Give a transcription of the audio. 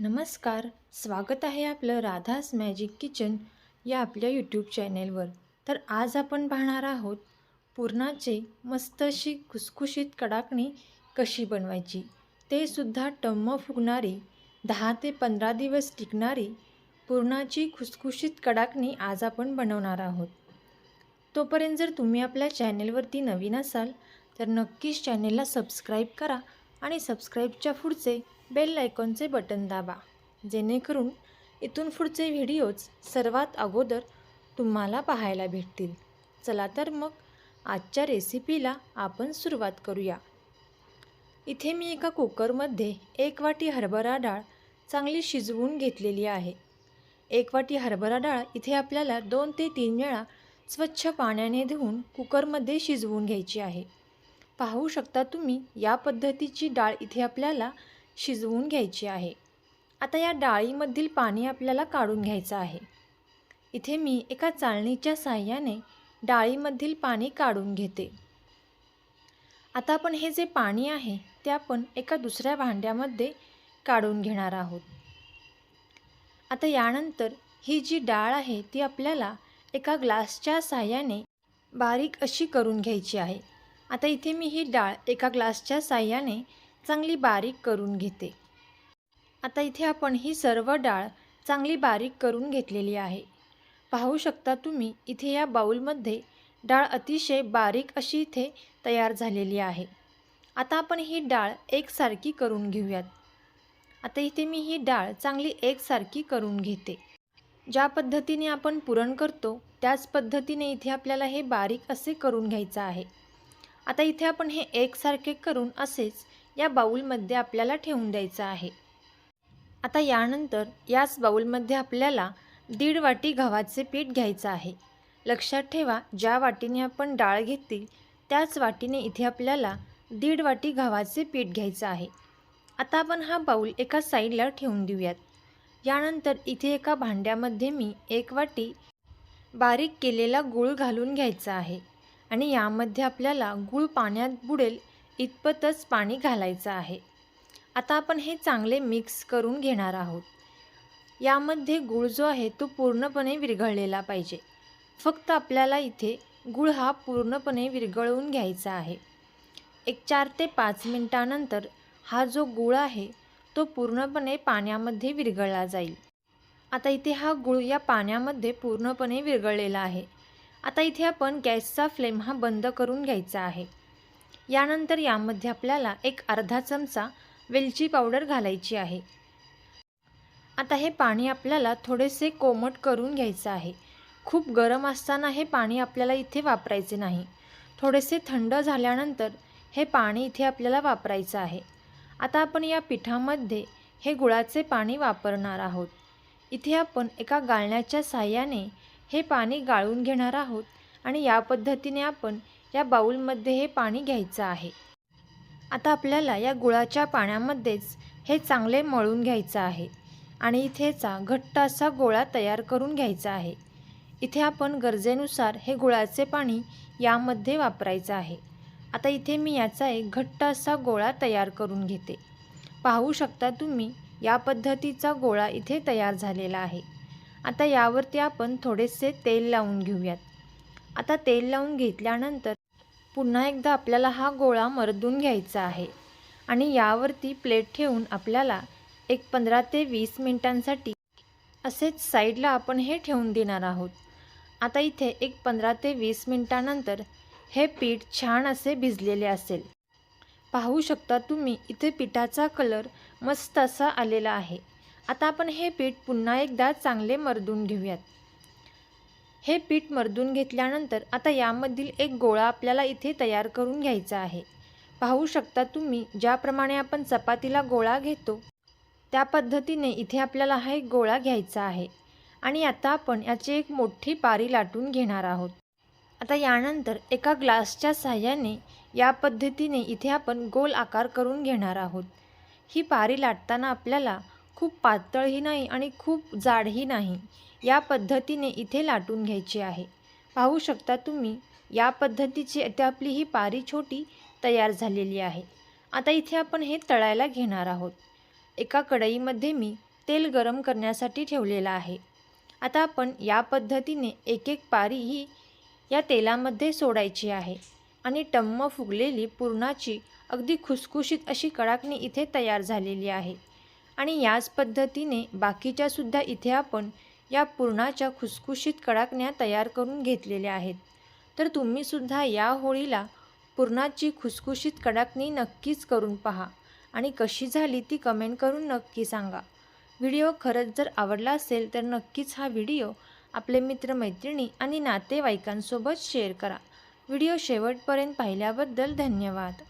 नमस्कार स्वागत आहे आपलं राधास मॅजिक किचन या आपल्या यूट्यूब चॅनेलवर तर आज आपण पाहणार आहोत पुरणाचे मस्त अशी खुसखुशीत कडाकणी कशी बनवायची? ते सुद्धा टम्म फुगणारी दहा ते पंधरा दिवस टिकणारी पुरणाची खुसखुशीत कडाकणी आज आपण बनवणार आहोत. तोपर्यंत जर तुम्ही आपल्या चॅनेलवरती नवीन असाल तर नक्कीच चॅनेलला सबस्क्राईब करा आणि सबस्क्राईबच्या पुढचे बेल आयकॉनचे बटन दाबा. जेणेकरून इथून पुढचे व्हिडिओज सर्वात अगोदर तुम्हाला पाहायला भेटतील. चला तर मग आजच्या रेसिपीला आपण सुरुवात करूया. इथे मी एका कुकरमध्ये एक वाटी हरभरा डाळ चांगली शिजवून घेतलेली आहे. एक वाटी हरभरा डाळ इथे आपल्याला दोन ते तीन वेळा स्वच्छ पाण्याने धुवून कुकरमध्ये शिजवून घ्यायची आहे. पाहू शकता तुम्ही या पद्धतीची डाळ इथे आपल्याला शिजवून घ्यायची आहे. आता या डाळीमधील पाणी आपल्याला काढून घ्यायचं आहे. इथे मी एका चाळणीच्या साह्याने डाळीमधील पाणी काढून घेते. आता आपण हे जे पाणी आहे ते आपण एका दुसऱ्या भांड्यामध्ये काढून घेणार आहोत. आता यानंतर ही जी डाळ आहे ती आपल्याला एका ग्लासच्या साह्याने बारीक अशी करून घ्यायची आहे. आता इथे मी ही डाळ एका ग्लासच्या साह्याने चांगली बारीक करून घेते. आता इथे आपण ही सर्व डाळ चांगली बारीक करून घेतलेली आहे. पाहू शकता तुम्ही इथे या बाऊलमध्ये डाळ अतिशय बारीक अशी इथे तयार झालेली आहे. आता आपण ही डाळ एकसारखी करून घेऊयात. आता इथे मी ही डाळ चांगली एकसारखी करून घेते. ज्या पद्धतीने आपण पुरण करतो त्याच पद्धतीने इथे आपल्याला हे बारीक असे करून घ्यायचं आहे. आता इथे आपण हे एकसारखे करून असेच या बाऊलमध्ये आपल्याला ठेवून द्यायचं आहे. आता यानंतर याच बाऊलमध्ये आपल्याला दीड वाटी गव्हाचे पीठ घ्यायचं आहे. लक्षात ठेवा ज्या वाटीने आपण डाळ घेतली त्याच वाटीने इथे आपल्याला दीड वाटी गव्हाचे पीठ घ्यायचं आहे. आता आपण हा बाऊल एका साईडला ठेवून देऊयात. यानंतर इथे एका भांड्यामध्ये मी एक वाटी बारीक केलेला गूळ घालून घ्यायचा आहे. आणि यामध्ये आपल्याला गूळ पाण्यात बुडेल इतपतच पाणी घालायचं आहे. आता आपण हे चांगले मिक्स करून घेणार आहोत. यामध्ये गूळ जो आहे तो पूर्णपणे विरघळलेला पाहिजे. फक्त आपल्याला इथे गूळ हा पूर्णपणे विरघळवून घ्यायचा आहे. एक चार ते पाच मिनटानंतर हा जो गूळ आहे तो पूर्णपणे पाण्यामध्ये विरघळला जाईल. आता इथे हा गूळ या पाण्यामध्ये पूर्णपणे विरघळलेला आहे. आता इथे आपण गॅसचा फ्लेम हा बंद करून घ्यायचा आहे. यानंतर यामध्ये आपल्याला एक अर्धा चमचा वेलची पावडर घालायची आहे. आता हे पाणी आपल्याला थोडेसे कोमट करून घ्यायचं आहे. खूप गरम असताना हे पाणी आपल्याला इथे वापरायचे नाही. थोडेसे थंड झाल्यानंतर हे पाणी इथे आपल्याला वापरायचं आहे. आता आपण या पिठामध्ये हे गुळाचे पाणी वापरणार आहोत. इथे आपण एका गाळण्याच्या साह्याने हे पाणी गाळून घेणार आहोत आणि या पद्धतीने आपण या बाऊलमध्ये हे पाणी घ्यायचं आहे. आता आपल्याला या गुळाच्या पाण्यामध्येच हे चांगले मळून घ्यायचं आहे आणि इथेचा घट्ट असा गोळा तयार करून घ्यायचा आहे. इथे आपण गरजेनुसार हे गुळाचे पाणी यामध्ये वापरायचं आहे. आता इथे मी याचा एक घट्ट असा गोळा तयार करून घेते. पाहू शकता तुम्ही या पद्धतीचा गोळा इथे तयार झालेला आहे. आता यावरती आपण थोडेसे तेल लावून घेऊयात. आता तेल लावून घेतल्यानंतर पुन्हा एकदा आपल्याला हा गोळा मर्दून घ्यायचा आहे. आणि यावरती प्लेट ठेवून आपल्याला एक पंधरा ते वीस मिनटांसाठी असेच साईडला आपण हे ठेवून देणार आहोत. आता इथे एक पंधरा ते वीस मिनटानंतर हे पीठ छान असे भिजलेले असेल. पाहू शकता तुम्ही इथे पिठाचा कलर मस्त असा आलेला आहे. आता आपण हे पीठ पुन्हा एकदा चांगले मर्दून घेऊयात. हे पीठ मर्दून घेतल्यानंतर आता यामधील एक गोळा आपल्याला इथे तयार करून घ्यायचा आहे. पाहू शकता तुम्ही ज्याप्रमाणे आपण चपातीला गोळा घेतो त्या पद्धतीने इथे आपल्याला हा एक गोळा घ्यायचा आहे. आणि आता आपण याची एक मोठी पारी लाटून घेणार आहोत. आता यानंतर एका ग्लासच्या साह्याने या पद्धतीने इथे आपण गोल आकार करून घेणार आहोत. ही पारी लाटताना आपल्याला खूप पातळही नाही आणि खूप जाडही नाही. या पद्धतीने इथे लाटून घ्यायची आहे. पाहू शकता तुम्ही या पद्धतीची इथे आपली ही पारी छोटी तयार झालेली आहे. आता इथे आपण हे तळायला घेणार आहोत. एका कढईमध्ये मी तेल गरम करण्यासाठी ठेवलेलं आहे. आता आपण या पद्धतीने एक एक पारी ही या तेलामध्ये सोडायची आहे आणि टम्म फुगलेली पुरणाची अगदी खुसखुशीत अशी कडाकणी इथे तयार झालेली आहे. आणि याच पद्धतीने बाकीच्यासुद्धा इथे आपण या पुरणाच्या खुसखुशीत कडाकण्या तयार करून घेतलेल्या आहेत. तर तुम्हीसुद्धा या होळीला पुरणाची खुसखुशीत कडाकणी नक्कीच करून पहा आणि कशी झाली ती कमेंट करून नक्की सांगा. व्हिडिओ खरंच जर आवडला असेल तर नक्कीच हा व्हिडिओ आपले मित्रमैत्रिणी आणि नातेवाईकांसोबत शेअर करा. व्हिडिओ शेवटपर्यंत पाहिल्याबद्दल धन्यवाद.